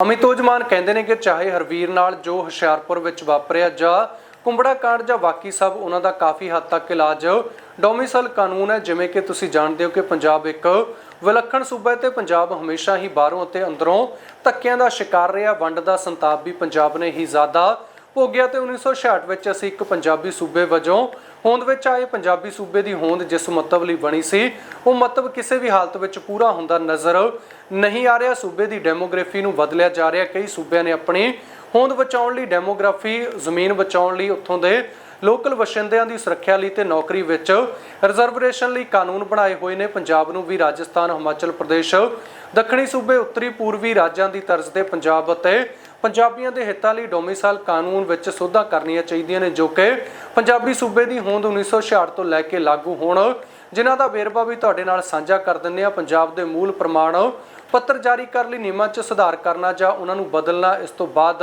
ਅਮਿਤੋਜਮਾਨ ਕਹਿੰਦੇ ਨੇ ਕਿ ਚਾਹੇ ਹਰਵੀਰ ਨਾਲ ਜੋ ਹੁਸ਼ਿਆਰਪੁਰ ਵਿੱਚ ਵਾਪਰਿਆ ਜਾਂ, ਕੁੰਬੜਾ ਕਾਂਡ ਜਾਂ ਬਾਕੀ ਸਭ, ਉਹਨਾਂ ਦਾ ਕਾਫੀ ਹੱਦ ਤੱਕ ਇਲਾਜ ਡੋਮਿਸਾਈਲ ਕਾਨੂੰਨ ਹੈ, ਜਿਵੇਂ ਕਿ ਤੁਸੀਂ ਜਾਣਦੇ ਹੋ ਕਿ ਪੰਜਾਬ ਇੱਕ ਵਿਲੱਖਣ ਸੂਬਾ ਹੈ ਤੇ ਪੰਜਾਬ ਹਮੇਸ਼ਾ ਹੀ ਬਾਹਰੋਂ ਅਤੇ ਅੰਦਰੋਂ ਧੱਕਿਆਂ ਦਾ ਸ਼ਿਕਾਰ ਰਿਹਾ। ਵੰਡ ਦਾ ਸੰਤਾਪ ਵੀ ਪੰਜਾਬ ਨੇ ਹੀ ਜ਼ਿਆਦਾ ਭੋਗਿਆ ਤੇ 1966 ਵਿੱਚ ਅਸੀਂ ਇੱਕ ਪੰਜਾਬੀ ਸੂਬੇ ਵਜੋਂ ਹੋਂਦ ਵਿੱਚ ਆਏ ਪੰਜਾਬੀ ਸੂਬੇ ਦੀ ਹੋਂਦ ਜਿਸ ਮਤਲਬ ਲਈ ਬਣੀ ਸੀ, ਉਹ ਮਤਲਬ ਕਿਸੇ ਵੀ ਹਾਲਤ ਵਿੱਚ ਪੂਰਾ ਹੁੰਦਾ ਨਜ਼ਰ ਨਹੀਂ ਆ ਰਿਹਾ। ਸੂਬੇ ਦੀ ਡੈਮੋਗ੍ਰਾਫੀ ਨੂੰ ਬਦਲਿਆ ਜਾ ਰਿਹਾ। ਕਈ ਸੂਬਿਆਂ ਨੇ ਆਪਣੀ ਹੋਂਦ ਬਚਾਉਣ ਲਈ ਡੈਮੋਗ੍ਰਾਫੀ, ਜ਼ਮੀਨ ਬਚਾਉਣ ਲਈ ਉੱਥੋਂ ਦੇ ਲੋਕਲ ਵਸਿੰਦਿਆਂ ਦੀ ਸੁਰੱਖਿਆ ਲਈ ਤੇ ਨੌਕਰੀ ਵਿੱਚ ਰਿਜ਼ਰਵੇਸ਼ਨ ਲਈ ਕਾਨੂੰਨ ਬਣਾਏ ਹੋਏ ਨੇ। ਪੰਜਾਬ ਨੂੰ ਵੀ ਰਾਜਸਥਾਨ, ਹਿਮਾਚਲ ਪ੍ਰਦੇਸ਼, ਦੱਖਣੀ ਸੂਬੇ, ਉੱਤਰੀ ਪੂਰਬੀ ਰਾਜਾਂ ਦੀ ਤਰਜ਼ ਤੇ ਪੰਜਾਬ ਅਤੇ ਪੰਜਾਬੀਆਂ ਦੇ ਹਿੱਤਾਂ ਲਈ ਡੋਮਿਸਾਈਲ ਕਾਨੂੰਨ ਵਿੱਚ ਸੋਧਾਂ ਕਰਨੀਆਂ ਚਾਹੀਦੀਆਂ ਨੇ, ਜੋ ਕਿ ਪੰਜਾਬੀ ਸੂਬੇ ਦੀ ਹੋਂਦ 1966 ਤੋਂ ਲੈ ਕੇ ਲਾਗੂ ਹੋਣ। ਜਿਨ੍ਹਾਂ ਦਾ ਵੇਰਵਾ ਵੀ ਤੁਹਾਡੇ ਨਾਲ ਸਾਂਝਾ ਕਰ ਦਿੰਦੇ ਆ ਪੰਜਾਬ ਦੇ ਮੂਲ ਪ੍ਰਮਾਣ, ਪੱਤਰ ਜਾਰੀ ਕਰਨ ਲਈ, ਨਿਯਮਾਂ 'ਚ ਸੁਧਾਰ ਕਰਨਾ ਜਾਂ ਉਹਨਾਂ ਨੂੰ ਬਦਲਣਾ, ਇਸ ਤੋਂ ਬਾਅਦ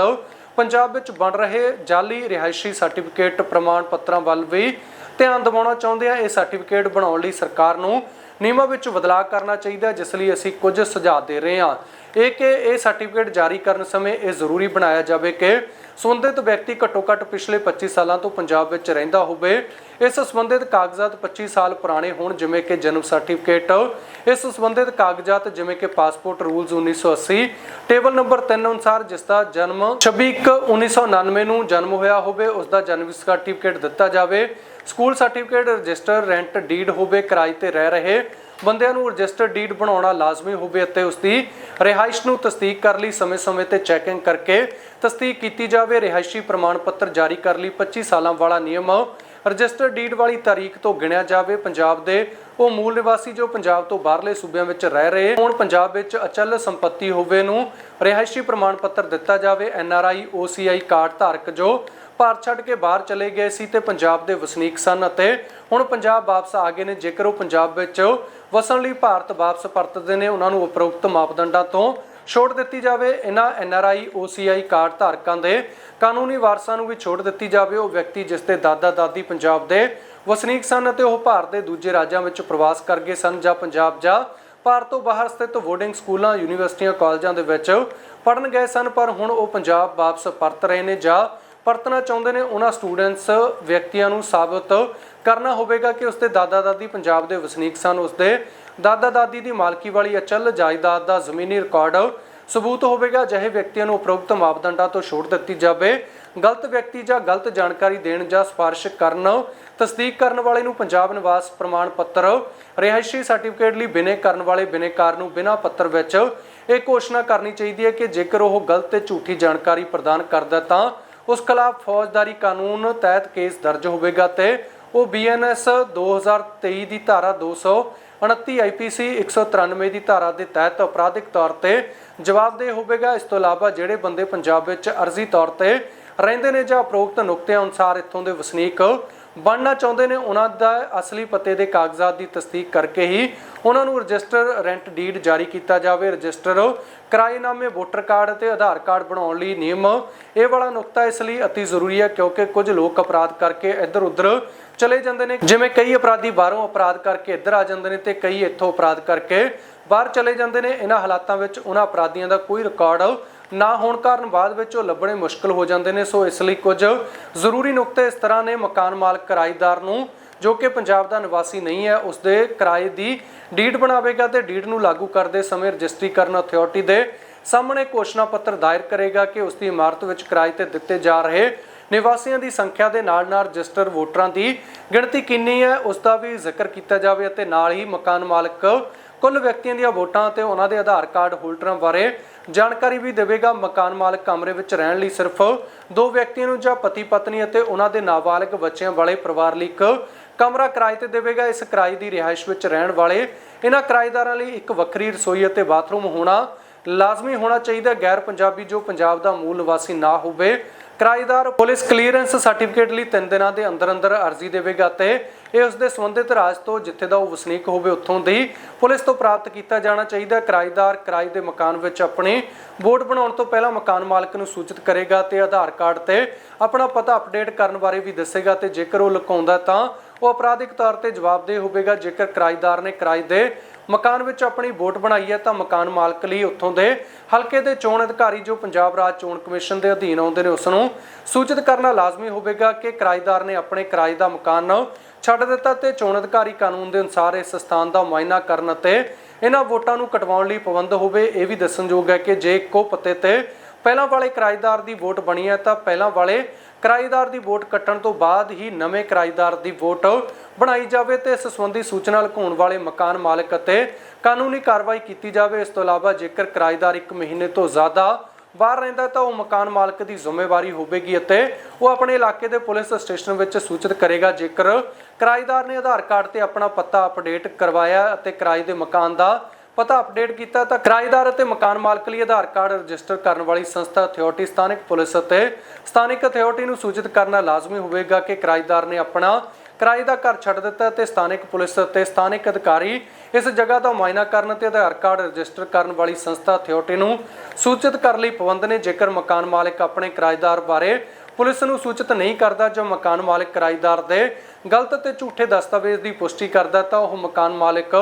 ਪੰਜਾਬ ਵਿੱਚ ਬਣ ਰਹੇ ਜਾਲੀ ਰਿਹਾਇਸ਼ੀ ਸਰਟੀਫਿਕੇਟ ਪ੍ਰਮਾਣ ਪੱਤਰਾਂ ਵੱਲ ਵੀ ਧਿਆਨ ਦਿਵਾਉਣਾ ਚਾਹੁੰਦੇ ਆ ਇਹ ਸਰਟੀਫਿਕੇਟ ਬਣਾਉਣ ਲਈ ਸਰਕਾਰ ਨੂੰ ਨਿਯਮਾਂ ਵਿੱਚ ਬਦਲਾਅ ਕਰਨਾ ਚਾਹੀਦਾ ਜਿਸ ਲਈ ਅਸੀਂ ਕੁਝ ਸੁਝਾਅ ਦੇ ਰਹੇ ਹਾਂ। ਇਹ ਕਿ ਇਹ ਸਰਟੀਫਿਕੇਟ ਜਾਰੀ ਕਰਨ ਸਮੇਂ ਇਹ ਜ਼ਰੂਰੀ ਬਣਾਇਆ ਜਾਵੇ ਕਿ ਸੰਬੰਧਿਤ ਵਿਅਕਤੀ ਘੱਟੋ-ਘੱਟ ਪਿਛਲੇ 25 ਸਾਲਾਂ ਤੋਂ ਪੰਜਾਬ ਵਿੱਚ ਰਹਿੰਦਾ ਹੋਵੇ। ਇਸ ਸੰਬੰਧਿਤ ਕਾਗਜ਼ਾਤ 25 ਸਾਲ ਪੁਰਾਣੇ ਹੋਣ, ਜਿਵੇਂ ਕਿ ਜਨਮ ਸਰਟੀਫਿਕੇਟ। ਇਸ ਸੰਬੰਧਿਤ ਕਾਗਜ਼ਾਤ, ਜਿਵੇਂ ਕਿ ਪਾਸਪੋਰਟ ਰੂਲਸ 1980 ਟੇਬਲ ਨੰਬਰ 3 ਅਨੁਸਾਰ, ਜਿਸ ਦਾ ਜਨਮ 26/1/1999 ਨੂੰ ਜਨਮ ਹੋਇਆ ਹੋਵੇ, ਉਸ ਦਾ ਜਨਮ ਸਰਟੀਫਿਕੇਟ ਦਿੱਤਾ ਜਾਵੇ। School certificate register, rent, deed ਹੋਵੇ, ਕਿਰਾਏ ਤੇ ਰਹਿ ਰਹੇ। ਬੰਦਿਆਂ ਨੂੰ ਰਜਿਸਟਰ ਡੀਡ ਬਣਾਉਣਾ ਲਾਜ਼ਮੀ ਹੋਵੇ ਅਤੇ ਉਸ ਦੀ ਰਿਹਾਇਸ਼ ਨੂੰ ਤਸਦੀਕ ਕਰ ਲਈ ਸਮੇਂ-ਸਮੇਂ ਤੇ ਚੈਕਿੰਗ ਕਰਕੇ ਤਸਦੀਕ ਕੀਤੀ ਜਾਵੇ। ਰਿਹਾਇਸ਼ੀ ਪ੍ਰਮਾਣ ਪੱਤਰ ਜਾਰੀ ਕਰ ਲਈ। 25 ਸਾਲਾਂ ਵਾਲਾ ਨਿਯਮ ਰਜਿਸਟਰ ਡੀਡ ਵਾਲੀ ਤਾਰੀਖ ਤੋਂ ਗਿਣਿਆ ਜਾਵੇ। ਪੰਜਾਬ ਦੇ ਉਹ ਮੂਲ ਨਿਵਾਸੀ ਜੋ ਪੰਜਾਬ ਤੋਂ ਬਾਹਰਲੇ ਸੂਬਿਆਂ ਵਿੱਚ ਰਹਿ ਰਹੇ ਹੁਣ, ਪੰਜਾਬ ਵਿੱਚ ਅਚਲ ਸੰਪਤੀ ਹੋਵੇ ਨੂੰ ਰਿਹਾਇਸ਼ੀ ਪ੍ਰਮਾਣ ਪੱਤਰ ਦਿੱਤਾ ਜਾਵੇ। ਐਨਆਰਆਈ ਓਸੀਆਈ ਕਾਰਡ ਧਾਰਕ ਜੋ ਭਾਰਤ ਛੱਡ ਕੇ ਬਾਹਰ ਚਲੇ ਗਏ ਸੀ ਤੇ ਪੰਜਾਬ ਦੇ ਵਸਨੀਕ ਸਨ ਅਤੇ ਹੁਣ ਪੰਜਾਬ ਵਾਪਸ ਆ ਗਏ ਨੇ। ਜੇਕਰ ਉਹ ਪੰਜਾਬ ਵਿੱਚ ਵਸਣ ਲਈ ਭਾਰਤ ਵਾਪਸ ਪਰਤਦੇ ਨੇ। ਉਹਨਾਂ ਨੂੰ ਉਪਰੋਕਤ ਮਾਪਦੰਡਾਂ ਤੋਂ ਛੋਟ ਦਿੱਤੀ ਜਾਵੇ। ਇਹਨਾਂ ਐਨਆਰਆਈ ਓਸੀਆਈ ਕਾਰਡ ਧਾਰਕਾਂ ਦੇ ਕਾਨੂੰਨੀ ਵਾਰਸਾਂ ਨੂੰ ਵੀ ਛੋਟ ਦਿੱਤੀ ਜਾਵੇ। ਉਹ ਵਿਅਕਤੀ ਜਿਸ ਦੇ ਦਾਦਾ ਦਾਦੀ ਪੰਜਾਬ ਦੇ ਵਸਨੀਕ ਸਨ ਅਤੇ ਉਹ ਭਾਰਤ ਦੇ ਦੂਜੇ ਰਾਜਾਂ ਵਿੱਚ ਪ੍ਰਵਾਸ ਕਰ ਗਏ ਸਨ ਜਾਂ ਪੰਜਾਬ ਜਾਂ ਭਾਰਤ ਤੋਂ ਬਾਹਰ ਸਥਿਤ ਬੋਰਡਿੰਗ ਸਕੂਲਾਂ, ਯੂਨੀਵਰਸਿਟੀਆਂ, ਕਾਲਜਾਂ ਦੇ ਵਿੱਚ ਪੜਨ ਗਏ ਸਨ। ਪਰ ਹੁਣ ਉਹ ਪੰਜਾਬ ਵਾਪਸ ਪਰਤ ਰਹੇ ਨੇ ਜਾਂ ਪਰਤਣਾ ਚਾਹੁੰਦੇ ਨੇ। ਉਹਨਾਂ ਸਟੂਡੈਂਟਸ ਵਿਅਕਤੀਆਂ ਨੂੰ ਸਾਬਤ ਕਰਨਾ ਹੋਵੇਗਾ ਕਿ ਉਸਦੇ ਦਾਦਾ ਦਾਦੀ ਪੰਜਾਬ ਦੇ ਵਸਨੀਕ ਸਨ। ਉਸਦੇ ਦਾਦਾ ਦਾਦੀ ਦੀ ਮਾਲਕੀ ਵਾਲੀ ਅਚਲ ਜਾਇਦਾਦ ਦਾ ਜ਼ਮੀਨੀ ਰਿਕਾਰਡ ਸਬੂਤ ਹੋਵੇਗਾ। ਅਜਿਹੇ ਵਿਅਕਤੀਆਂ ਨੂੰ ਉਪਰੋਕਤ ਮਾਪਦੰਡਾਂ ਤੋਂ ਛੋਟ ਦਿੱਤੀ ਜਾਵੇ। ਗਲਤ ਵਿਅਕਤੀ ਜਾਂ ਗਲਤ ਜਾਣਕਾਰੀ ਦੇਣ ਜਾਂ ਸਿਫਾਰਿਸ਼ ਕਰਨ, ਤਸਦੀਕ ਕਰਨ ਵਾਲੇ ਨੂੰ ਪੰਜਾਬ ਨਿਵਾਸ ਪ੍ਰਮਾਣ ਪੱਤਰ, ਰਿਹਾਇਸ਼ੀ ਸਰਟੀਫਿਕੇਟ ਲਈ ਬਿਨੇ ਕਰਨ ਵਾਲੇ ਬਿਨੇਕਾਰ ਨੂੰ ਬਿਨਾਂ ਪੱਤਰ ਵਿੱਚ ਇਹ ਘੋਸ਼ਣਾ ਕਰਨੀ ਚਾਹੀਦੀ ਹੈ ਕਿ ਜੇਕਰ ਉਹ ਗਲਤ ਤੇ ਝੂਠੀ ਜਾਣਕਾਰੀ ਪ੍ਰਦਾਨ ਕਰਦਾ ਤਾਂ ਉਸ ਖਿਲਾਫ ਫੌਜਦਾਰੀ ਕਾਨੂੰਨ ਤਹਿਤ ਕੇਸ ਦਰਜ ਹੋਵੇਗਾ ਤੇ ਉਹ ਬੀਐਨਐਸ 2023 ਦੀ ਧਾਰਾ 229 ਆਈਪੀਸੀ 193 ਦੀ ਧਾਰਾ ਦੇ ਤਹਿਤ ਅਪਰਾਧਿਕ ਤੌਰ ਤੇ ਜਵਾਬਦੇਹ ਹੋਵੇਗਾ। ਇਸ ਤੋਂ ਇਲਾਵਾ ਜਿਹੜੇ ਬੰਦੇ ਪੰਜਾਬ ਵਿੱਚ ਅਰਜ਼ੀ ਤੌਰ ਤੇ ਰਹਿੰਦੇ ਨੇ ਜਾਂ ਉਪਰੋਕਤ ਨੁਕਤਿਆਂ ਅਨੁਸਾਰ ਇੱਥੋਂ ਦੇ ਵਸਨੀਕ ਬਣਨਾ ਚਾਹੁੰਦੇ ਨੇ ਉਹਨਾਂ ਦਾ ਅਸਲੀ ਪਤੇ ਦੇ ਕਾਗਜ਼ਾਤ ਦੀ ਤਸਦੀਕ ਕਰਕੇ ਹੀ ਉਹਨਾਂ ਨੂੰ ਰਜਿਸਟਰ ਰੈਂਟ ਡੀਡ ਜਾਰੀ ਕੀਤਾ ਜਾਵੇ। ਰਜਿਸਟਰ ਕਿਰਾਏਨਾਮੇ ਵੋਟਰ ਕਾਰਡ ਅਤੇ ਆਧਾਰ ਕਾਰਡ ਬਣਾਉਣ ਲਈ ਨਿਯਮ। ਇਹ ਵਾਲਾ ਨੁਕਤਾ ਇਸ ਲਈ ਅਤੀ ਜ਼ਰੂਰੀ ਹੈ ਕਿਉਂਕਿ ਕੁਝ ਲੋਕ ਅਪਰਾਧ ਕਰਕੇ ਇੱਧਰ ਉੱਧਰ ਚਲੇ ਜਾਂਦੇ ਨੇ। ਜਿਵੇਂ ਕਈ ਅਪਰਾਧੀ ਬਾਹਰੋਂ ਅਪਰਾਧ ਕਰਕੇ ਇੱਧਰ ਆ ਜਾਂਦੇ ਨੇ ਤੇ ਕਈ ਇੱਥੋਂ ਅਪਰਾਧ ਕਰਕੇ ਬਾਹਰ ਚਲੇ ਜਾਂਦੇ ਨੇ। ਇਹਨਾਂ ਹਾਲਾਤਾਂ ਵਿੱਚ ਉਹਨਾਂ ਅਪਰਾਧੀਆਂ ਦਾ ਕੋਈ ਰਿਕਾਰਡ ਨਾ ਹੋਣ ਕਾਰਨ ਬਾਅਦ ਵਿੱਚ ਉਹ ਲੱਭਣੇ ਮੁਸ਼ਕਲ ਹੋ ਜਾਂਦੇ ਨੇ। ਸੋ ਇਸ ਲਈ ਕੁਝ ਜ਼ਰੂਰੀ ਨੁਕਤੇ ਇਸ ਤਰ੍ਹਾਂ ਨੇ ਮਕਾਨ ਮਾਲਕ ਕਿਰਾਏਦਾਰ ਨੂੰ, ਜੋ ਕਿ ਪੰਜਾਬ ਦਾ ਨਿਵਾਸੀ ਨਹੀਂ ਹੈ, ਉਸ ਦੇ ਕਿਰਾਏ ਦੀ ਡੀਡ ਬਣਾਵੇਗਾ ਤੇ ਡੀਡ ਨੂੰ ਲਾਗੂ ਕਰਦੇ ਸਮੇਂ ਰਜਿਸਟਰੀਕਰਨ ਅਥਾਰਟੀ ਦੇ ਸਾਹਮਣੇ ਘੋਸ਼ਣਾ ਪੱਤਰ ਦਾਇਰ ਕਰੇਗਾ ਕਿ ਉਸ ਦੀ ਇਮਾਰਤ ਵਿੱਚ ਕਿਰਾਏ ਤੇ ਦਿੱਤੇ ਜਾ ਰਹੇ ਨਿਵਾਸੀਆਂ ਦੀ ਸੰਖਿਆ ਦੇ ਨਾਲ ਨਾਲ ਰਜਿਸਟਰ ਵੋਟਰਾਂ ਦੀ ਗਿਣਤੀ ਕਿੰਨੀ ਹੈ, ਉਸ ਦਾ ਵੀ ਜ਼ਿਕਰ ਕੀਤਾ ਜਾਵੇ ਅਤੇ ਨਾਲ ਹੀ ਮਕਾਨ ਮਾਲਕ ਕੁੱਲ ਵਿਅਕਤੀਆਂ ਦੀਆਂ ਵੋਟਾਂ ਤੇ ਉਹਨਾਂ ਦੇ ਆਧਾਰ ਕਾਰਡ ਹੋਲਡਰਾਂ ਬਾਰੇ ਜਾਣਕਾਰੀ ਵੀ ਦੇਵੇਗਾ ਮਕਾਨ ਮਾਲਕ ਕਮਰੇ ਵਿੱਚ ਰਹਿਣ ਲਈ ਸਿਰਫ ਦੋ ਵਿਅਕਤੀਆਂ ਨੂੰ ਜਾਂ ਪਤੀ ਪਤਨੀ ਅਤੇ ਉਹਨਾਂ ਦੇ ਨਾਬਾਲਗ ਬੱਚਿਆਂ ਵਾਲੇ ਪਰਿਵਾਰ ਲਈ ਇੱਕ ਕਮਰਾ ਕਿਰਾਏ ਤੇ ਦੇਵੇਗਾ। ਇਸ ਕਿਰਾਏ ਦੀ ਰਿਹਾਇਸ਼ ਵਿੱਚ ਰਹਿਣ ਵਾਲੇ ਇਹਨਾਂ ਕਿਰਾਏਦਾਰਾਂ ਲਈ ਇੱਕ ਵੱਖਰੀ ਰਸੋਈ ਅਤੇ ਬਾਥਰੂਮ ਹੋਣਾ ਲਾਜ਼ਮੀ ਹੋਣਾ ਚਾਹੀਦਾ ਗੈਰ ਪੰਜਾਬੀ ਜੋ ਪੰਜਾਬ ਦਾ ਮੂਲ ਨਿਵਾਸੀ ਨਾ ਹੋਵੇ, ਕਿਰਾਏਦਾਰ ਪੁਲਿਸ ਕਲੀਅਰੈਂਸ ਸਰਟੀਫਿਕੇਟ ਲਈ 3 ਦਿਨਾਂ ਦੇ ਅੰਦਰ ਅੰਦਰ ਅਰਜ਼ੀ ਦੇਵੇਗਾ ਤੇ ਇਹ ਉਸ ਦੇ ਸੰਬੰਧਿਤ ਰਾਜ ਤੋਂ ਜਿੱਥੇ ਦਾ ਉਹ ਵਸਨੀਕ ਹੋਵੇ, ਉੱਥੋਂ ਦੀ ਪੁਲਿਸ ਤੋਂ ਪ੍ਰਾਪਤ ਕੀਤਾ ਜਾਣਾ ਚਾਹੀਦਾ। ਕਿਰਾਏਦਾਰ ਕਿਰਾਏ ਦੇ ਮਕਾਨ ਵਿੱਚ ਆਪਣੇ ਬੋਰਡ ਬਣਾਉਣ ਤੋਂ ਪਹਿਲਾਂ ਮਕਾਨ ਮਾਲਕ ਨੂੰ ਸੂਚਿਤ ਕਰੇਗਾ ਤੇ ਆਧਾਰ ਕਾਰਡ ਤੇ ਆਪਣਾ ਪਤਾ ਅਪਡੇਟ ਕਰਨ ਬਾਰੇ ਵੀ ਦੱਸੇਗਾ ਤੇ ਜੇਕਰ ਉਹ ਲੁਕਾਉਂਦਾ ਤਾਂ ਉਹ ਅਪਰਾਧਿਕ ਤੌਰ ਤੇ ਜਵਾਬਦੇਹ ਹੋਵੇਗਾ। ਜੇਕਰ ਕਿਰਾਏਦਾਰ ਨੇ ਕਿਰਾਏ ਦੇ ਮਕਾਨ ਵਿੱਚ ਆਪਣੀ ਵੋਟ ਬਣਾਈ ਹੈ ਤਾਂ ਮਕਾਨ ਮਾਲਕ ਲਈ ਉੱਥੋਂ ਦੇ ਹਲਕੇ ਦੇ ਚੋਣ ਅਧਿਕਾਰੀ ਜੋ ਪੰਜਾਬ ਰਾਜ ਚੋਣ ਕਮਿਸ਼ਨ ਦੇ ਅਧੀਨ ਆਉਂਦੇ ਨੇ ਉਸ ਨੂੰ ਸੂਚਿਤ ਕਰਨਾ ਲਾਜ਼ਮੀ ਹੋਵੇਗਾ ਕਿ ਕਿਰਾਏਦਾਰ ਨੇ ਆਪਣੇ ਕਿਰਾਏ ਦਾ ਮਕਾਨ ਛੱਡ ਦਿੱਤਾ ਤੇ ਚੋਣ ਅਧਿਕਾਰੀ ਕਾਨੂੰਨ ਦੇ ਅਨੁਸਾਰ ਇਸ ਸਥਾਨ ਦਾ ਮੁਆਇਨਾ ਕਰਨ ਅਤੇ ਇਹਨਾਂ ਵੋਟਾਂ ਨੂੰ ਕਟਵਾਉਣ ਲਈ ਪਾਬੰਦ ਹੋਵੇ, ਇਹ ਵੀ ਦੱਸਣਯੋਗ ਹੈ ਕਿ ਜੇ ਇੱਕੋ ਪਤੇ ਤੇ ਪਹਿਲਾਂ ਵਾਲੇ ਕਿਰਾਏਦਾਰ ਦੀ ਵੋਟ ਬਣੀ ਹੈ ਤਾਂ ਪਹਿਲਾਂ ਵਾਲੇ ਕਿਰਾਏਦਾਰ ਦੀ ਵੋਟ ਕੱਟਣ ਤੋਂ ਬਾਅਦ ਹੀ ਨਵੇਂ ਕਿਰਾਏਦਾਰ ਦੀ ਵੋਟ ਬਣਾਈ ਜਾਵੇ ਤੇ ਇਸ ਸੰਬੰਧੀ ਸੂਚਨਾ ਲਗਾਉਣ ਵਾਲੇ ਮਕਾਨ ਮਾਲਕ ਅਤੇ ਕਾਨੂੰਨੀ ਕਾਰਵਾਈ ਕੀਤੀ ਜਾਵੇ। ਇਸ ਤੋਂ ਇਲਾਵਾ ਜੇਕਰ ਕਿਰਾਏਦਾਰ 1 ਮਹੀਨੇ ਤੋਂ ਜ਼ਿਆਦਾ ਬਾਹਰ ਰਹਿੰਦਾ ਤਾਂ ਉਹ ਮਕਾਨ ਮਾਲਕ ਦੀ ਜ਼ਿੰਮੇਵਾਰੀ ਹੋਵੇਗੀ ਅਤੇ ਉਹ ਆਪਣੇ ਇਲਾਕੇ ਦੇ ਪੁਲਿਸ ਸਟੇਸ਼ਨ ਵਿੱਚ ਸੂਚਿਤ ਕਰੇਗਾ। ਜੇਕਰ ਕਿਰਾਏਦਾਰ ਨੇ ਆਧਾਰ ਕਾਰਡ ਤੇ ਆਪਣਾ ਪਤਾ ਅਪਡੇਟ ਕਰਵਾਇਆ ਅਤੇ ਕਿਰਾਏ ਦੇ ਮਕਾਨ ਦਾ ਪਤਾ ਅਪਡੇਟ ਕੀਤਾ ਤਾਂ ਕਿਰਾਏਦਾਰ ਅਤੇ ਮਕਾਨ ਮਾਲਕ ਲਈ ਆਧਾਰ ਕਾਰਡ ਰਜਿਸਟਰ ਕਰਨ ਵਾਲੀ ਸੰਸਥਾ ਅਥਾਰਟੀ ਸਥਾਨਕ ਪੁਲਿਸ ਅਤੇ ਸਥਾਨਕ ਅਥਾਰਟੀ ਨੂੰ ਸੂਚਿਤ ਕਰਨਾ ਲਾਜ਼ਮੀ ਹੋਵੇਗਾ ਕਿ ਕਿਰਾਏਦਾਰ ਨੇ ਆਪਣਾ ਕਿਰਾਏ ਦਾ ਘਰ ਛੱਡ ਦਿੱਤਾ ਤੇ ਸਥਾਨਕ ਪੁਲਿਸ ਅਤੇ ਸਥਾਨਕ ਅਧਿਕਾਰੀ ਇਸ ਜਗ੍ਹਾ ਦਾ ਮੁਆਇਨਾ ਕਰਨ ਤੇ ਆਧਾਰ ਕਾਰਡ ਰਜਿਸਟਰ ਕਰਨ ਵਾਲੀ ਸੰਸਥਾ ਅਥਾਰਟੀ ਨੂੰ ਸੂਚਿਤ ਕਰਨ ਲਈ ਪਾਬੰਦ ਨੇ। ਜੇਕਰ ਮਕਾਨ ਮਾਲਕ ਆਪਣੇ ਕਿਰਾਏਦਾਰ ਬਾਰੇ ਪੁਲਿਸ ਨੂੰ ਸੂਚਿਤ ਨਹੀਂ ਕਰਦਾ ਜਾਂ ਮਕਾਨ ਮਾਲਕ ਕਿਰਾਏਦਾਰ ਦੇ ਗਲਤ ਤੇ ਝੂਠੇ ਦਸਤਾਵੇਜ਼ ਦੀ ਪੁਸ਼ਟੀ ਕਰਦਾ ਤਾਂ ਉਹ ਮਕਾਨ ਮਾਲਕ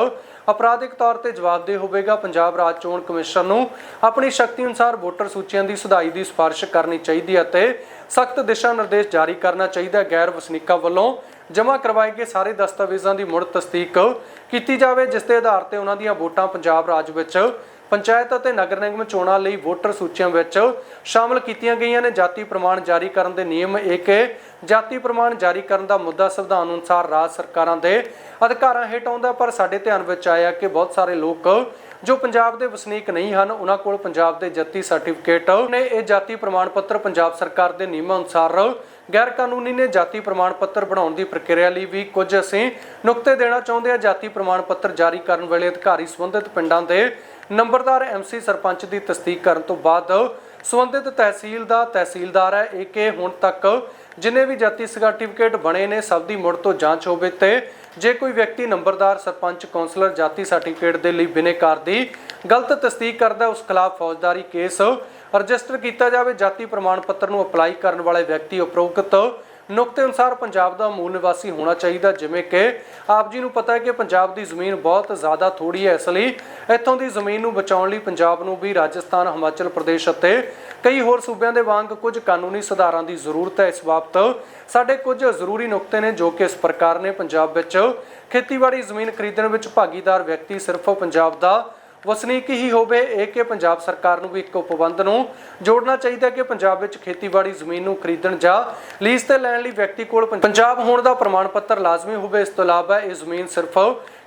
ਅਪਰਾਧਿਕ ਤੌਰ ਤੇ ਜਵਾਬਦੇਹ ਹੋਵੇਗਾ। ਪੰਜਾਬ ਰਾਜ ਚੋਣ ਕਮਿਸ਼ਨ ਨੂੰ ਆਪਣੀ ਸ਼ਕਤੀ ਅਨੁਸਾਰ ਵੋਟਰ ਸੂਚੀਆਂ ਦੀ ਸੁਧਾਈ ਦੀ ਸਿਫਾਰਿਸ਼ ਕਰਨੀ ਚਾਹੀਦੀ ਹੈ ਅਤੇ ਸਖਤ ਦਿਸ਼ਾ ਨਿਰਦੇਸ਼ ਜਾਰੀ ਕਰਨਾ ਚਾਹੀਦਾ ਹੈ। ਗੈਰ ਵਸਨੀਕਾਂ ਵੱਲੋਂ ਜਮ੍ਹਾਂ ਕਰਵਾਏ ਗਏ ਸਾਰੇ ਦਸਤਾਵੇਜ਼ਾਂ ਦੀ ਮੁੜ ਤਸਦੀਕ ਕੀਤੀ ਜਾਵੇ, ਜਿਸ ਦੇ ਆਧਾਰ ਤੇ ਉਹਨਾਂ ਦੀਆਂ ਵੋਟਾਂ ਪੰਜਾਬ ਰਾਜ ਵਿੱਚ ਪੰਚਾਇਤ ਅਤੇ ਨਗਰ ਨਿਗਮ ਚੋਣਾਂ ਲਈ ਵੋਟਰ ਸੂਚੀਆਂ ਵਿੱਚ ਸ਼ਾਮਲ ਕੀਤੀਆਂ ਗਈਆਂ ਨੇ। ਜਾਤੀ ਪ੍ਰਮਾਣ ਜਾਰੀ ਕਰਨ ਦੇ ਨਿਯਮ ਇੱਕ ਜਾਤੀ ਪ੍ਰਮਾਣ ਜਾਰੀ ਕਰਨ ਦਾ ਮੁੱਦਾ ਸੰਵਿਧਾਨ ਅਨੁਸਾਰ ਰਾਜ ਸਰਕਾਰਾਂ ਦੇ ਅਧਿਕਾਰਾਂ ਹੇਠ ਆਉਂਦਾ ਪਰ ਸਾਡੇ ਧਿਆਨ ਵਿੱਚ ਆਇਆ ਕਿ ਬਹੁਤ ਸਾਰੇ ਲੋਕ ਜੋ ਪੰਜਾਬ ਦੇ ਵਸਨੀਕ ਨਹੀਂ ਹਨ, ਉਹਨਾਂ ਕੋਲ ਪੰਜਾਬ ਦੇ ਜਾਤੀ ਸਰਟੀਫਿਕੇਟ ਨੇ। ਇਹ ਜਾਤੀ ਪ੍ਰਮਾਣ ਪੱਤਰ ਪੰਜਾਬ ਸਰਕਾਰ ਦੇ ਨਿਯਮਾਂ ਅਨੁਸਾਰ ਗੈਰ ਕਾਨੂੰਨੀ ਨੇ ਜਾਤੀ ਪ੍ਰਮਾਣ ਪੱਤਰ ਬਣਾਉਣ ਦੀ ਪ੍ਰਕਿਰਿਆ ਲਈ ਵੀ ਕੁਝ ਅਸੀਂ ਨੁਕਤੇ ਦੇਣਾ ਚਾਹੁੰਦੇ ਹਾਂ। ਜਾਤੀ ਪ੍ਰਮਾਣ ਪੱਤਰ ਜਾਰੀ ਕਰਨ ਵੇਲੇ ਅਧਿਕਾਰੀ ਸੰਬੰਧਿਤ ਪਿੰਡਾਂ ਦੇ ਨੰਬਰਦਾਰ ਐਮਸੀ ਸਰਪੰਚ ਦੀ ਤਸਦੀਕ ਕਰਨ ਤੋਂ ਬਾਅਦ ਸੰਬੰਧਿਤ ਤਹਿਸੀਲ ਦਾ ਤਹਿਸੀਲਦਾਰ ਹੈ, ਇਹ ਕਿ ਹੁਣ ਤੱਕ ਜਿਨੇ ਵੀ ਜਾਤੀ ਸਰਟੀਫਿਕੇਟ ਬਣੇ ਨੇ, ਸਭ ਦੀ ਮੁੜ ਤੋਂ ਜਾਂਚ ਹੋਵੇ ਤੇ ਜੇ ਕੋਈ ਵਿਅਕਤੀ ਨੰਬਰਦਾਰ, ਸਰਪੰਚ, ਕੌਂਸਲਰ ਜਾਤੀ ਸਰਟੀਫਿਕੇਟ ਦੇ ਲਈ ਬਿਨੇਕਾਰ ਦੀ ਗਲਤ ਤਸਦੀਕ ਕਰਦਾ ਉਸ ਖਿਲਾਫ ਫੌਜਦਾਰੀ ਕੇਸ ਰਜਿਸਟਰ ਕੀਤਾ ਜਾਵੇ। ਜਾਤੀ ਪ੍ਰਮਾਣ ਪੱਤਰ ਨੂੰ ਅਪਲਾਈ ਕਰਨ ਵਾਲੇ ਵਿਅਕਤੀ ਉਪਰੋਕਤ ਨੁਕਤੇ ਅਨੁਸਾਰ ਪੰਜਾਬ ਦਾ ਮੂਲ ਨਿਵਾਸੀ ਹੋਣਾ ਚਾਹੀਦਾ, ਜਿਵੇਂ ਕਿ ਆਪ ਜੀ ਨੂੰ ਪਤਾ ਹੈ ਕਿ ਪੰਜਾਬ ਦੀ ਜ਼ਮੀਨ ਬਹੁਤ ਜ਼ਿਆਦਾ ਥੋੜੀ ਹੈ, ਇਸ ਲਈ ਇੱਥੋਂ ਦੀ ਜ਼ਮੀਨ ਨੂੰ ਬਚਾਉਣ ਲਈ ਪੰਜਾਬ ਨੂੰ ਵੀ ਰਾਜਸਥਾਨ, ਹਿਮਾਚਲ ਪ੍ਰਦੇਸ਼ ਅਤੇ ਕਈ ਹੋਰ ਸੂਬਿਆਂ ਦੇ ਵਾਂਗ ਕੁਝ ਕਾਨੂੰਨੀ ਸੁਧਾਰਾਂ ਦੀ ਜ਼ਰੂਰਤ ਹੈ। ਇਸ ਬਾਬਤ ਸਾਡੇ ਕੁਝ ਜ਼ਰੂਰੀ ਨੁਕਤੇ ਨੇ, ਜੋ ਕਿ ਇਸ ਪ੍ਰਕਾਰ ਨੇ। ਪੰਜਾਬ ਵਿੱਚ ਖੇਤੀਬਾੜੀ ਜ਼ਮੀਨ ਖਰੀਦਣ ਵਿੱਚ ਭਾਗੀਦਾਰ ਵਿਅਕਤੀ ਸਿਰਫ ਪੰਜਾਬ ਦਾ ਵਸਨੀਕ ਹੀ ਹੋਵੇ, ਇਹ ਕਿ ਪੰਜਾਬ ਸਰਕਾਰ ਨੂੰ ਵੀ ਇੱਕ ਉਪਬੰਧ ਨੂੰ ਜੋੜਨਾ ਚਾਹੀਦਾ ਕਿ ਪੰਜਾਬ ਵਿੱਚ ਖੇਤੀਬਾੜੀ ਜ਼ਮੀਨ ਨੂੰ ਖਰੀਦਣ ਜਾਂ ਲੀਜ਼ ਤੇ ਲੈਣ ਲਈ ਵਿਅਕਤੀ ਕੋਲ ਪੰਜਾਬ ਹੋਣ ਦਾ ਪ੍ਰਮਾਣ ਪੱਤਰ ਲਾਜ਼ਮੀ ਹੋਵੇ, ਇਸ ਤੋਂ ਇਲਾਵਾ ਇਹ ਜ਼ਮੀਨ ਸਿਰਫ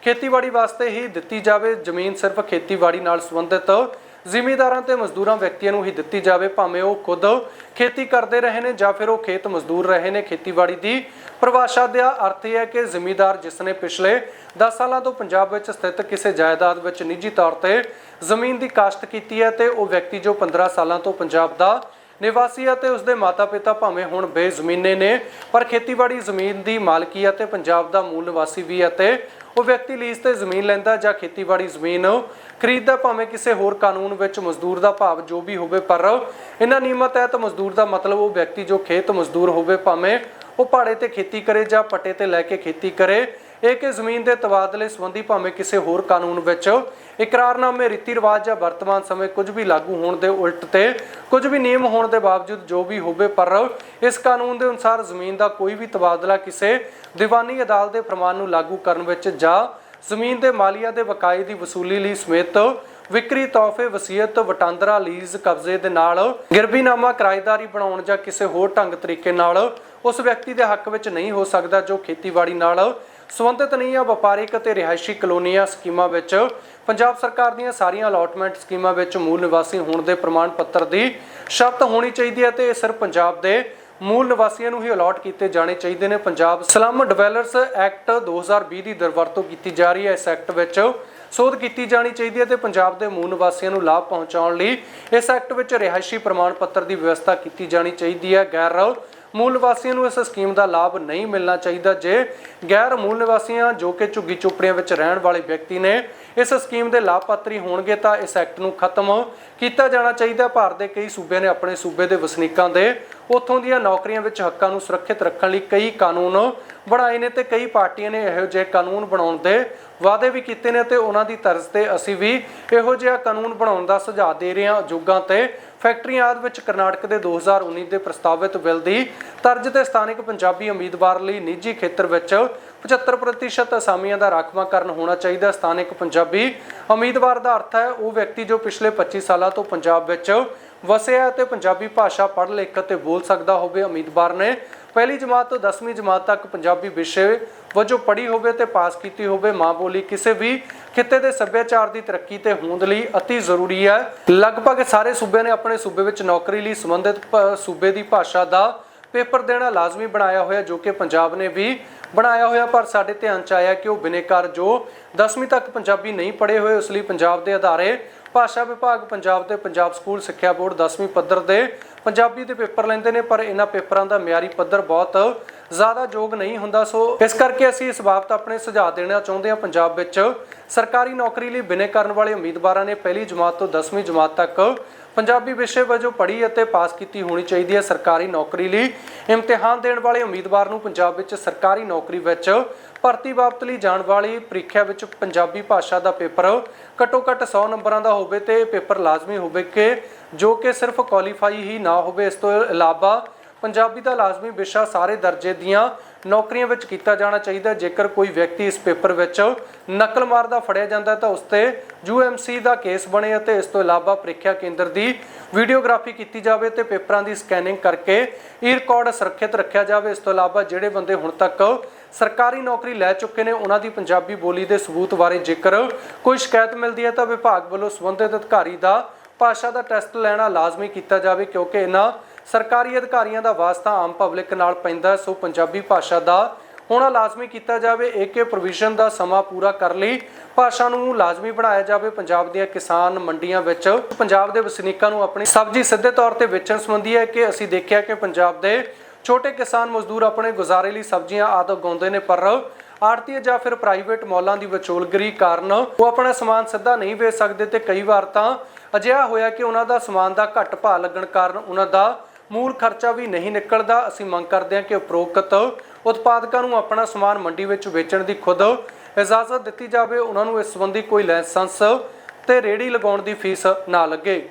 ਖੇਤੀਬਾੜੀ ਵਾਸਤੇ ਹੀ ਦਿੱਤੀ ਜਾਵੇ। ਜ਼ਮੀਨ ਸਿਰਫ ਖੇਤੀਬਾੜੀ ਨਾਲ ਸੰਬੰਧਿਤ ਜ਼ਿਮੀਂਦਾਰਾਂ ਤੇ ਮਜ਼ਦੂਰਾਂ ਵਿਅਕਤੀਆਂ ਨੂੰ ਹੀ ਦਿੱਤੀ ਜਾਵੇ ਭਾਵੇਂ ਉਹ ਖੁਦ ਖੇਤੀ ਕਰਦੇ ਰਹੇ ਨੇ ਜਾਂ ਫਿਰ ਉਹ ਖੇਤ ਮਜ਼ਦੂਰ ਰਹੇ ਨੇ। ਖੇਤੀਬਾੜੀ ਦੀ ਪਰਿਭਾਸ਼ਾ ਦਾ ਅਰਥ ਇਹ ਹੈ ਕਿ ਜ਼ਿਮੀਂਦਾਰ ਜਿਸ ਨੇ ਪਿਛਲੇ 10 ਸਾਲਾਂ ਤੋਂ ਪੰਜਾਬ ਵਿੱਚ ਸਥਿਤ ਕਿਸੇ ਜਾਇਦਾਦ ਵਿੱਚ ਨਿੱਜੀ ਤੌਰ ਤੇ ਜ਼ਮੀਨ ਦੀ ਕਾਸ਼ਤ ਕੀਤੀ ਹੈ ਤੇ ਉਹ ਵਿਅਕਤੀ ਜੋ 15 ਸਾਲਾਂ ਤੋਂ ਪੰਜਾਬ ਦਾ ਨਿਵਾਸੀ ਅਤੇ ਉਸਦੇ ਮਾਤਾ-ਪਿਤਾ ਭਾਵੇਂ ਹੁਣ ਬੇਜ਼ਮੀਨੇ ਨੇ, ਪਰ ਖੇਤੀਬਾੜੀ ਜ਼ਮੀਨ ਦੀ ਮਾਲਕੀ ਅਤੇ ਪੰਜਾਬ ਦਾ ਮੂਲ ਨਿਵਾਸੀ ਵੀ ਅਤੇ ਉਹ ਵਿਅਕਤੀ ਲੀਜ਼ ਤੇ ਜ਼ਮੀਨ ਲੈਂਦਾ ਜਾਂ ਖੇਤੀਬਾੜੀ ਜ਼ਮੀਨ ਖਰੀਦਦਾ, ਭਾਵੇਂ ਕਿਸੇ ਹੋਰ ਕਾਨੂੰਨ ਵਿੱਚ ਮਜ਼ਦੂਰ ਦਾ ਭਾਵ ਜੋ ਵੀ ਹੋਵੇ, ਪਰ ਇਹਨਾਂ ਨਿਯਮਾਂ ਤਹਿਤ ਮਜ਼ਦੂਰ ਦਾ ਮਤਲਬ ਉਹ ਵਿਅਕਤੀ ਜੋ ਖੇਤ ਮਜ਼ਦੂਰ ਹੋਵੇ, ਭਾਵੇਂ ਉਹ ਪਹਾੜੇ ਤੇ ਖੇਤੀ ਕਰੇ ਜਾਂ ਪੱਟੇ ਤੇ ਲੈ ਕੇ ਖੇਤੀ ਕਰੇ, ਇਹ ਕਿ ਜ਼ਮੀਨ ਦੇ ਤਬਾਦਲੇ ਸੰਬੰਧੀ ਭਾਵੇਂ ਕਿਸੇ ਹੋਰ ਕਾਨੂੰਨ ਵਿੱਚ ਇਕਰਾਰਨਾਮੇ, ਰੀਤੀ ਰਿਵਾਜ ਜਾਂ ਵਰਤਮਾਨ ਸਮੇਂ ਕੁਝ ਵੀ ਲਾਗੂ ਹੋਣ ਦੇ ਉਲਟ ਤੇ ਕੁਝ ਵੀ ਨਿਯਮ ਹੋਣ ਦੇ ਬਾਵਜੂਦ ਜੋ ਵੀ ਹੋਵੇ ਪਰ ਇਸ ਕਾਨੂੰਨ ਦੇ ਅਨੁਸਾਰ ਜ਼ਮੀਨ ਦਾ ਕੋਈ ਵੀ ਤਬਾਦਲਾ ਕਿਸੇ ਦੀਵਾਨੀ ਅਦਾਲਤ ਦੇ ਫਰਮਾਨ ਨੂੰ ਲਾਗੂ ਕਰਨ ਵਿੱਚ ਜਾਂ ਜ਼ਮੀਨ ਦੇ ਮਾਲੀਆ ਦੇ ਬਕਾਏ ਦੀ ਵਸੂਲੀ ਲਈ ਸਮੇਤ ਵਿਕਰੀ ਤੋਹਫੇ, ਵਸੀਅਤ, ਵਟਾਂਦਰਾ, ਲੀਜ਼, ਕਬਜ਼ੇ ਦੇ ਨਾਲ ਗਿਰਵੀਨਾਮਾ, ਕਿਰਾਏਦਾਰੀ ਬਣਾਉਣ ਜਾਂ ਕਿਸੇ ਹੋਰ ਢੰਗ ਤਰੀਕੇ ਨਾਲ ਉਸ ਵਿਅਕਤੀ ਦੇ ਹੱਕ ਵਿੱਚ ਨਹੀਂ ਹੋ ਸਕਦਾ ਜੋ ਖੇਤੀਬਾੜੀ ਨਾਲ ਸੰਬੰਧਿਤ ਨਹੀਂ ਹੈ ਵਪਾਰਿਕ ਅਤੇ ਰਿਹਾਇਸ਼ੀ ਕਲੋਨੀਆਂ ਸਕੀਮਾਂ ਵਿੱਚ ਪੰਜਾਬ ਸਰਕਾਰ ਦੀਆਂ ਸਾਰੀਆਂ ਅਲਾਟਮੈਂਟ ਸਕੀਮਾਂ ਵਿੱਚ ਮੂਲ ਨਿਵਾਸੀ ਹੋਣ ਦੇ ਪ੍ਰਮਾਣ ਪੱਤਰ ਦੀ ਸ਼ਰਤ ਹੋਣੀ ਚਾਹੀਦੀ ਹੈ ਤੇ ਇਹ ਸਿਰਫ ਪੰਜਾਬ ਦੇ ਮੂਲ ਨਿਵਾਸੀਆਂ ਨੂੰ ਹੀ ਅਲਾਟ ਕੀਤੇ ਜਾਣੇ ਚਾਹੀਦੇ ਨੇ। ਪੰਜਾਬ ਸਲਮ ਡਿਵੈਲਪਰਸ ਐਕਟ 2020 ਦੀ ਦਰਵਰਤੋਂ ਕੀਤੀ ਜਾ ਰਹੀ ਹੈ। ਇਸ ਐਕਟ ਵਿੱਚ ਸੋਧ ਕੀਤੀ ਜਾਣੀ ਚਾਹੀਦੀ ਹੈ ਤੇ ਪੰਜਾਬ ਦੇ ਮੂਲ ਨਿਵਾਸੀਆਂ ਨੂੰ ਲਾਭ ਪਹੁੰਚਾਉਣ ਲਈ ਇਸ ਐਕਟ ਵਿੱਚ ਰਿਹਾਇਸ਼ੀ ਪ੍ਰਮਾਣ ਪੱਤਰ ਦੀ ਵਿਵਸਥਾ ਕੀਤੀ ਜਾਣੀ ਚਾਹੀਦੀ ਹੈ। ਗੈਰ ਮੂਲ ਨਿਵਾਸੀਆਂ ਨੂੰ ਇਸ ਸਕੀਮ ਦਾ ਲਾਭ ਨਹੀਂ ਮਿਲਣਾ ਚਾਹੀਦਾ। ਜੇ ਗੈਰ ਮੂਲ ਨਿਵਾਸੀਆਂ ਜੋ ਕਿ ਝੁੱਗੀ ਝੁੱਪੜੀਆਂ ਵਿੱਚ ਰਹਿਣ ਵਾਲੇ ਵਿਅਕਤੀ ਨੇ ਇਸ ਸਕੀਮ ਦੇ ਲਾਭਪਾਤਰੀ ਹੋਣਗੇ ਤਾਂ ਇਸ ਐਕਟ ਨੂੰ ਖਤਮ ਕੀਤਾ ਜਾਣਾ ਚਾਹੀਦਾ। ਭਾਰਤ ਦੇ ਕਈ ਸੂਬਿਆਂ ਨੇ ਆਪਣੇ ਸੂਬੇ ਦੇ ਵਸਨੀਕਾਂ ਦੇ ਉੱਥੋਂ ਦੀਆਂ ਨੌਕਰੀਆਂ ਵਿੱਚ ਹੱਕਾਂ ਨੂੰ ਸੁਰੱਖਿਅਤ ਰੱਖਣ ਲਈ ਕਈ ਕਾਨੂੰਨ ਬਣਾਏ ਨੇ ਤੇ ਕਈ ਪਾਰਟੀਆਂ ਨੇ ਇਹੋ ਜਿਹੇ ਕਾਨੂੰਨ ਬਣਾਉਣ ਦੇ ਵਾਅਦੇ ਵੀ ਕੀਤੇ ਨੇ ਤੇ ਉਹਨਾਂ ਦੀ ਤਰਜ਼ ਤੇ ਅਸੀਂ ਵੀ ਇਹੋ ਜਿਹਾ ਕਾਨੂੰਨ ਬਣਾਉਣ ਦਾ ਸੁਝਾਅ ਦੇ ਰਹੇ ਹਾਂ ਉਦਯੋਗਾਂ ਤੇ। ਫੈਕਟਰੀਆਂ ਆਦਿ ਵਿੱਚ ਕਰਨਾਟਕ ਦੇ 2019 ਦੇ ਪ੍ਰਸਤਾਵਿਤ ਬਿੱਲ ਦੀ ਤਰਜ਼ ਤੇ ਸਥਾਨਕ ਪੰਜਾਬੀ ਉਮੀਦਵਾਰ ਲਈ ਨਿੱਜੀ ਖੇਤਰ ਵਿੱਚ 75% ਅਸਾਮੀਆਂ ਦਾ ਰਾਖਵਾਂਕਰਨ ਹੋਣਾ ਚਾਹੀਦਾ। ਸਥਾਨਕ ਪੰਜਾਬੀ ਉਮੀਦਵਾਰ ਦਾ ਅਰਥ ਹੈ, ਉਹ ਵਿਅਕਤੀ ਜੋ ਪਿਛਲੇ 25 ਸਾਲਾਂ ਤੋਂ ਪੰਜਾਬ ਵਿੱਚ ਵਸਿਆ ਹੈ ਪੰਜਾਬੀ ਭਾਸ਼ਾ ਪੜ੍ਹ, ਲਿਖ ਅਤੇ ਬੋਲ ਸਕਦਾ ਹੋਵੇ, ਉਮੀਦਵਾਰ ਨੇ ਪਹਿਲੀ ਜਮਾਤ ਤੋਂ 10ਵੀਂ ਜਮਾਤ ਤੱਕ ਪੰਜਾਬੀ ਵਿਸ਼ੇ ਵਜੋਂ ਪੜ੍ਹੀ ਹੋਵੇ ਤੇ ਪਾਸ ਕੀਤੀ ਹੋਵੇ। ਮਾਂ ਬੋਲੀ ਕਿਸੇ ਵੀ ਖਿੱਤੇ ਦੇ ਸੱਭਿਆਚਾਰ ਦੀ ਤਰੱਕੀ ਤੇ ਹੋਂਦ ਲਈ ਅਤੀ ਜ਼ਰੂਰੀ ਹੈ। ਲਗਭਗ ਸਾਰੇ ਸੂਬਿਆਂ ਨੇ ਆਪਣੇ ਸੂਬੇ ਵਿੱਚ ਨੌਕਰੀ ਲਈ ਸੰਬੰਧਿਤ ਸੂਬੇ ਦੀ ਭਾਸ਼ਾ ਦਾ ਪੇਪਰ ਦੇਣਾ ਲਾਜ਼ਮੀ ਬਣਾਇਆ ਹੋਇਆ, ਜੋ ਕਿ ਪੰਜਾਬ ਨੇ ਵੀ ਬਣਾਇਆ ਹੋਇਆ, ਪਰ ਸਾਡੇ ਧਿਆਨ ਚ ਆਇਆ ਕਿ ਉਹ ਬਿਨੇਕਾਰ ਜੋ 10ਵੀਂ ਤੱਕ ਪੰਜਾਬੀ ਨਹੀਂ ਪੜ੍ਹੇ ਹੋਏ, ਉਸ ਲਈ ਪੰਜਾਬ ਦੇ ਅਦਾਰੇ, ਭਾਸ਼ਾ ਵਿਭਾਗ, ਪੰਜਾਬ ਤੇ ਪੰਜਾਬ ਸਕੂਲ ਸਿੱਖਿਆ ਬੋਰਡ 10ਵੀਂ ਪੱਧਰ ਦੇ ਪੰਜਾਬੀ ਦੇ ਪੇਪਰ ਲੈਂਦੇ ਨੇ, ਪਰ ਇਹਨਾਂ ਪੇਪਰਾਂ ਦਾ ਮਿਆਰੀ ਪੱਧਰ ਬਹੁਤ ਜ਼ਿਆਦਾ ਯੋਗ ਨਹੀਂ ਹੁੰਦਾ। ਸੋ ਇਸ ਕਰਕੇ ਅਸੀਂ ਇਸ ਬਾਬਤ ਆਪਣੇ ਸੁਝਾਅ ਦੇਣਾ ਚਾਹੁੰਦੇ ਹਾਂ। ਪੰਜਾਬ ਵਿੱਚ ਸਰਕਾਰੀ ਨੌਕਰੀ ਲਈ ਬਿਨੇ ਕਰਨ ਵਾਲੇ ਉਮੀਦਵਾਰਾਂ ਨੇ ਪਹਿਲੀ ਜਮਾਤ ਤੋਂ 10ਵੀਂ ਜਮਾਤ ਤੱਕ ਪੰਜਾਬੀ ਵਿਸ਼ੇ ਵਜੋਂ ਪੜ੍ਹੀ ਅਤੇ ਪਾਸ ਕੀਤੀ ਹੋਣੀ ਚਾਹੀਦੀ ਹੈ ਸਰਕਾਰੀ ਨੌਕਰੀ ਲਈ। ਇਮਤਿਹਾਨ ਦੇਣ ਵਾਲੇ ਉਮੀਦਵਾਰ ਨੂੰ ਪੰਜਾਬ ਵਿੱਚ ਸਰਕਾਰੀ ਨੌਕਰੀ ਵਿੱਚ ਭਰਤੀ ਬਾਬਤ ਲਈ ਜਾਣ ਵਾਲੀ ਪ੍ਰੀਖਿਆ ਵਿੱਚ ਪੰਜਾਬੀ ਭਾਸ਼ਾ ਦਾ ਪੇਪਰ ਘੱਟੋ ਘੱਟ 100 ਨੰਬਰਾਂ ਦਾ ਹੋਵੇ ਤੇ ਪੇਪਰ ਲਾਜ਼ਮੀ ਹੋਵੇ ਕਿ ਜੋ ਕਿ ਸਿਰਫ ਕੁਆਲੀਫਾਈ ਹੀ ਨਾ ਹੋਵੇ, ਇਸ ਤੋਂ ਇਲਾਵਾ ਪੰਜਾਬੀ ਦਾ ਲਾਜ਼ਮੀ ਵਿਸ਼ਾ ਸਾਰੇ ਦਰਜੇ ਦੀਆਂ ਨੌਕਰੀਆਂ ਵਿੱਚ ਕੀਤਾ ਜਾਣਾ ਚਾਹੀਦਾ ਜੇਕਰ ਕੋਈ ਵਿਅਕਤੀ ਇਸ ਪੇਪਰ ਵਿੱਚ ਨਕਲ ਮਾਰਦਾ ਫੜਿਆ ਜਾਂਦਾ ਤਾਂ ਉਸ ਤੇ ਯੂਐਮਸੀ ਦਾ ਕੇਸ ਬਣੇ ਅਤੇ ਇਸ ਤੋਂ ਇਲਾਵਾ ਪ੍ਰੀਖਿਆ ਕੇਂਦਰ ਦੀ ਵੀਡੀਓਗ੍ਰਾਫੀ ਕੀਤੀ ਜਾਵੇ ਤੇ ਪੇਪਰਾਂ ਦੀ ਸਕੈਨਿੰਗ ਕਰਕੇ ਇਹ ਰਿਕਾਰਡ ਸੁਰੱਖਿਅਤ ਰੱਖਿਆ ਜਾਵੇ। ਇਸ ਤੋਂ ਇਲਾਵਾ ਜਿਹੜੇ ਬੰਦੇ ਹੁਣ ਤੱਕ ਸਰਕਾਰੀ ਨੌਕਰੀ ਲੈ ਚੁੱਕੇ ਨੇ, ਉਹਨਾਂ ਦੀ ਪੰਜਾਬੀ ਬੋਲੀ ਦੇ ਸਬੂਤ ਬਾਰੇ ਜੇਕਰ ਕੋਈ ਸ਼ਿਕਾਇਤ ਮਿਲਦੀ ਹੈ ਤਾਂ ਵਿਭਾਗ ਵੱਲੋਂ ਸੰਬੰਧਿਤ ਅਧਿਕਾਰੀ ਦਾ ਭਾਸ਼ਾ ਦਾ ਟੈਸਟ ਲੈਣਾ ਲਾਜ਼ਮੀ ਕੀਤਾ ਜਾਵੇ, ਕਿਉਂਕਿ ਇਹਨਾਂ ਸਰਕਾਰੀ ਅਧਿਕਾਰੀਆਂ ਦਾ ਵਾਸਤਾ ਆਮ ਪਬਲਿਕ ਨਾਲ ਪੈਂਦਾ ਸੋ ਪੰਜਾਬੀ ਭਾਸ਼ਾ ਦਾ ਹੋਣਾ ਲਾਜ਼ਮੀ ਕੀਤਾ ਜਾਵੇ, ਏਕੇ ਪ੍ਰੋਵੀਜ਼ਨ ਦਾ ਸਮਾਂ ਪੂਰਾ ਕਰ ਲਈ। ਭਾਸ਼ਾ ਨੂੰ ਲਾਜ਼ਮੀ ਬਣਾਇਆ ਜਾਵੇ, ਪੰਜਾਬ ਦੀਆਂ ਕਿਸਾਨ ਮੰਡੀਆਂ ਵਿੱਚ। ਪੰਜਾਬ ਦੇ ਵਸਨੀਕਾਂ ਨੂੰ ਆਪਣੀ ਸਬਜ਼ੀ ਸਿੱਧੇ ਤੌਰ ਤੇ ਵੇਚਣ ਸੰਬੰਧੀ ਹੈ ਕਿ ਅਸੀਂ ਦੇਖਿਆ ਕਿ ਪੰਜਾਬ ਦੇ ਛੋਟੇ ਕਿਸਾਨ ਮਜ਼ਦੂਰ ਆਪਣੇ ਗੁਜ਼ਾਰੇ ਲਈ ਸਬਜ਼ੀਆਂ ਆਦਿ ਉਗਾਉਂਦੇ ਨੇ, ਪਰ ਆੜਤੀ ਜਾਂ ਫਿਰ ਪ੍ਰਾਈਵੇਟ ਮੌਲਾਂ ਦੀ ਵਿਚੋਲਗਰੀ ਕਾਰਨ ਉਹ ਆਪਣਾ ਸਮਾਨ ਸਿੱਧਾ ਨਹੀਂ ਵੇਚ ਸਕਦੇ ਤੇ ਕਈ ਵਾਰ ਤਾਂ ਅਜਿਹਾ ਹੋਇਆ ਕਿ ਉਹਨਾਂ ਦਾ ਸਮਾਨ ਦਾ ਘੱਟ ਭਾਅ ਲੱਗਣ ਕਾਰਨ ਉਹਨਾਂ ਦਾ ਮੂਲ ਖਰਚਾ ਵੀ ਨਹੀਂ ਨਿਕਲਦਾ। ਅਸੀਂ ਮੰਗ ਕਰਦੇ ਹਾਂ ਕਿ ਉਪਰੋਕਤ ਉਤਪਾਦਕਾਂ ਨੂੰ ਆਪਣਾ ਸਮਾਨ ਮੰਡੀ ਵਿੱਚ ਵੇਚਣ ਦੀ ਖੁਦ ਇਜਾਜ਼ਤ ਦਿੱਤੀ ਜਾਵੇ। ਉਹਨਾਂ ਨੂੰ ਇਸ ਸੰਬੰਧੀ ਕੋਈ ਲਾਇਸੈਂਸ ਤੇ ਰੇੜੀ ਲਗਾਉਣ ਦੀ ਫੀਸ ਨਾ ਲੱਗੇ।